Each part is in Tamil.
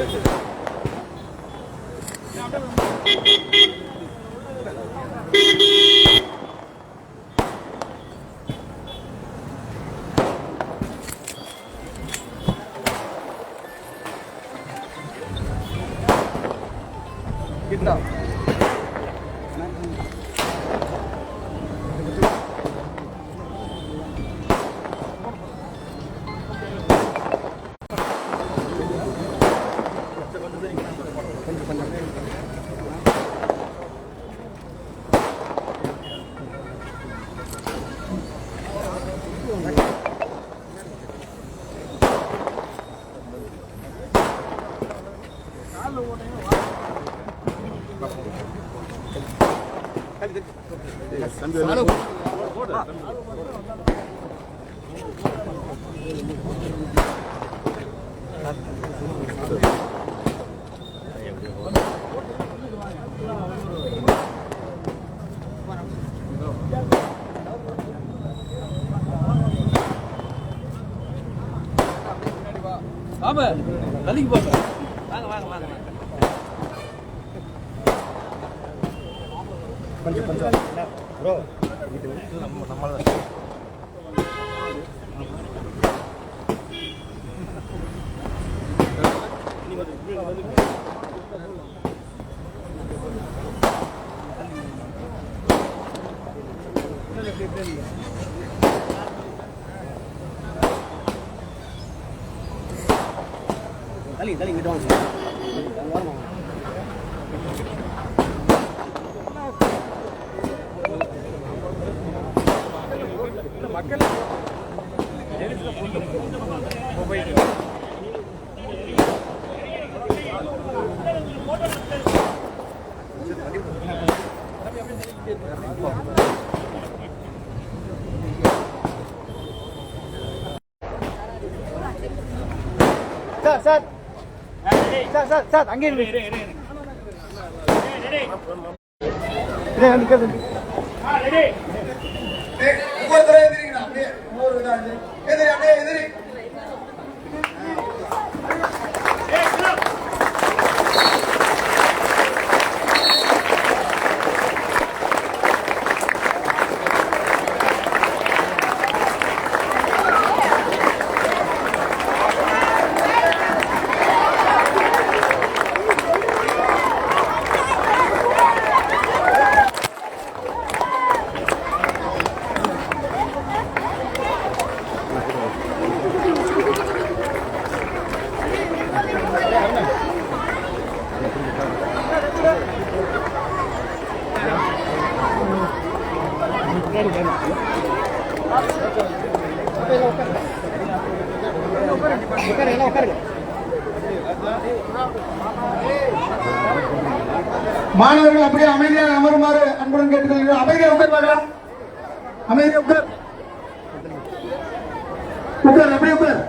Get down. கொஞ்சம் கொஞ்சம் Thank you. ஆமா தள்ளிக்கு போங்க வாங்க வாங்க வாங்க வாங்க. கொஞ்சம் கொஞ்சம் ப்ரோ நம்ம நம்மள தள்ளி தள்ளி இங்கிட்டு வாங்க அங்க வாங்க. Sir sir. Sir sir sir அங்கே இரு இரு நிற்கிறது ஒவ்வொருத்தரும் எதிரிங்கண்ணா அப்படியே ஒவ்வொரு இதா. எதிரி எதிரி அப்படியே எதிரி மாணவர்கள் அப்படியே அமைதியாக அமருமாறு அன்புடன் கேட்டுக்கொள்கிறோம். அமைதியாக உட்கார் பார்க்கலாம். அமைதியாக உட்கார். உட்கார் அப்படியே உட்கார்.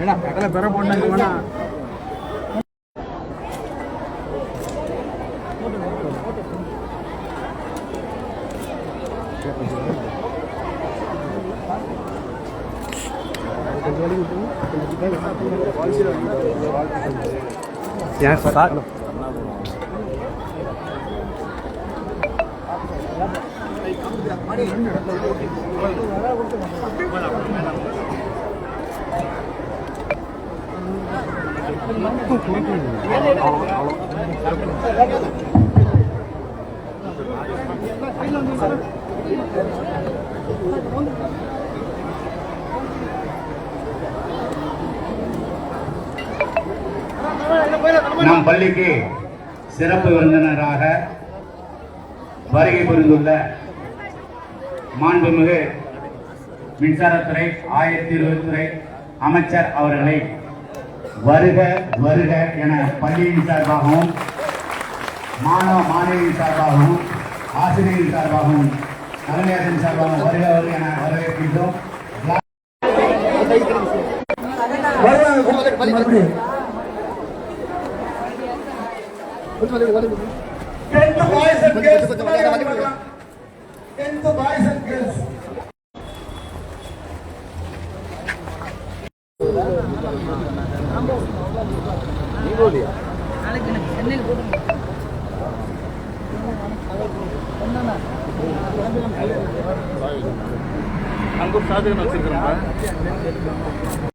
என்ன கடலை பெற போனாங்க வேணா. ஏன் சார் நம் பள்ளிக்கு சிறப்பு விருந்தினராக வருகை புரிந்துள்ள மாண்புமிகு மின்சாரத்துறை ஆயிரத்தி இருபத்துறை அமைச்சர் அவர்களை வருக வருக என பள்ளியின் சார்பாகவும் மாணவ மாணவியின் சார்பாகவும் ஆசிரியரின் சார்பாகவும் தலைமையாசிரியர் சார்பாகவும் வருக வருக என வரவேற்கின்றோம் Tenth boys and girls. Tenth boys and girls. அங்க ஒரு சாதகம் வச்சிருக்கிறேன்